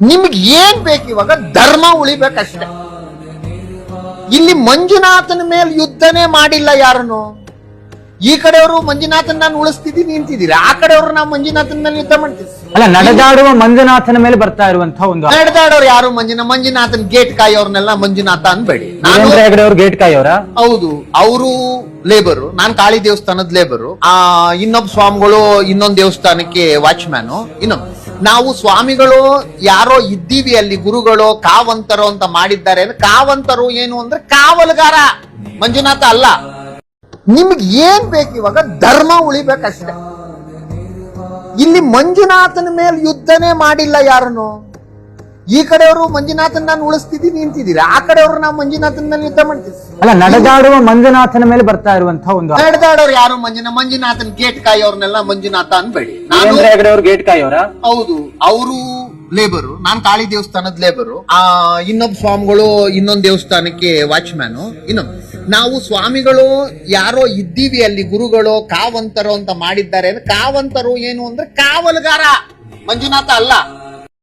ನಿಮ್ಗೆ ಏನ್ ಬೇಕು ಇವಾಗ ಧರ್ಮ ಉಳಿಬೇಕಷ್ಟೆ ಇಲ್ಲಿ ಮಂಜುನಾಥನ ಮೇಲೆ ಯುದ್ಧನೇ ಮಾಡಿಲ್ಲ ಯಾರನ್ನು? ಈ ಕಡೆಯವರು ಮಂಜುನಾಥನ್ ನಾನು ಉಳಿಸ್ತಿದ್ದೀನಿ ನಿಂತಿದ್ದೀರಿ ಆ ಕಡೆಯವರು ನಾವು ಮಂಜುನಾಥನ ಮೇಲೆ ಯುದ್ಧ ಮಾಡ್ತೀವಿ. ಅಲ್ಲ ನಡೆದಾಡುವ ಮಂಜುನಾಥನ ಮೇಲೆ ಬರ್ತಾ ಇರುವಂತಹ ಒಂದು ನಡೆದಾಡೋರು ಯಾರು ಮಂಜುನ? ಮಂಜುನಾಥನ್ ಗೇಟ್ ಕಾಯೋರ್ನೆಲ್ಲ ಮಂಜುನಾಥ ಅನ್ಬೇಡಿ. ಗೇಟ್ ಕಾಯೋರ? ಹೌದು. ಅವರು ಲೇಬರು ನಾನ್ ಕಾಳಿ ದೇವಸ್ಥಾನದ ಲೇಬರು ಆ ಇನ್ನೊಬ್ಬ ಸ್ವಾಮಿಗಳು ಇನ್ನೊಂದ್ ದೇವಸ್ಥಾನಕ್ಕೆ ವಾಚ್ಮ್ಯಾನು ಇನ್ನೊಂದು ನಾವು ಸ್ವಾಮಿಗಳು ಯಾರೋ ಇದ್ದೀವಿ ಅಲ್ಲಿ ಗುರುಗಳು, ಕಾವಂತರು ಅಂತ ಮಾಡಿದ್ದಾರೆ ಕಾವಂತರು ಏನು ಅಂದ್ರೆ ಕಾವಲುಗಾರ. ಮಂಜುನಾಥ ಅಲ್ಲ. ನಿಮ್ಗೆ ಏನ್ ಬೇಕು ಇವಾಗ ಧರ್ಮ ಉಳಿಬೇಕಷ್ಟೆ. ಇಲ್ಲಿ ಮಂಜುನಾಥನ ಮೇಲೆ ಯುದ್ಧನೇ ಮಾಡಿಲ್ಲ ಯಾರನ್ನು? ಈ ಕಡೆಯವರು ಮಂಜುನಾಥನ್ ನಾನು ಉಳಿಸ್ತಿದ್ದೀನಿ ಅಂತಿದ್ದೀರಿ ಆ ಕಡೆಯವರು ನಾವು ಮಂಜುನಾಥನ ಮೇಲೆ ಯುದ್ಧ ಮಾಡ್ತೀವಿ. ಅಲ್ಲ ನಡೆದಾಡುವ ಮಂಜುನಾಥನ ಮೇಲೆ ಬರ್ತಾ ಇರುವಂತಹ ಒಂದು ನಡೆದಾಡೋರು ಯಾರು ಮಂಜುನ ಮಂಜುನಾಥನ್ ಗೇಟ್ ಕಾಯೋರ್ನೆಲ್ಲ ಮಂಜುನಾಥ ಅನ್ಬೇಡಿ. ನಾನು ವೀರೇಂದ್ರ ಗೇಟ್ ಕಾಯೋರ? ಹೌದು ಅವರು ಲೇಬರು. ನಾನ್ ಕಾಳಿ ದೇವಸ್ಥಾನದ ಲೇಬರು. ಆ ಇನ್ನೊಬ್ಬ ಸ್ವಾಮಿಗಳು ಇನ್ನೊಂದ್ ದೇವಸ್ಥಾನಕ್ಕೆ ವಾಚ್ಮ್ಯಾನು. ಇನ್ನೊಂದು ನಾವು ಸ್ವಾಮಿಗಳು ಯಾರೋ ಇದ್ದೀವಿ ಅಲ್ಲಿ ಗುರುಗಳು ಕಾವಂತರು ಅಂತ ಮಾಡಿದ್ದಾರೆ. ಅಂದ್ರೆ ಕಾವಂತರು ಏನು ಅಂದ್ರೆ ಕಾವಲುಗಾರ. ಮಂಜುನಾಥ ಅಲ್ಲ.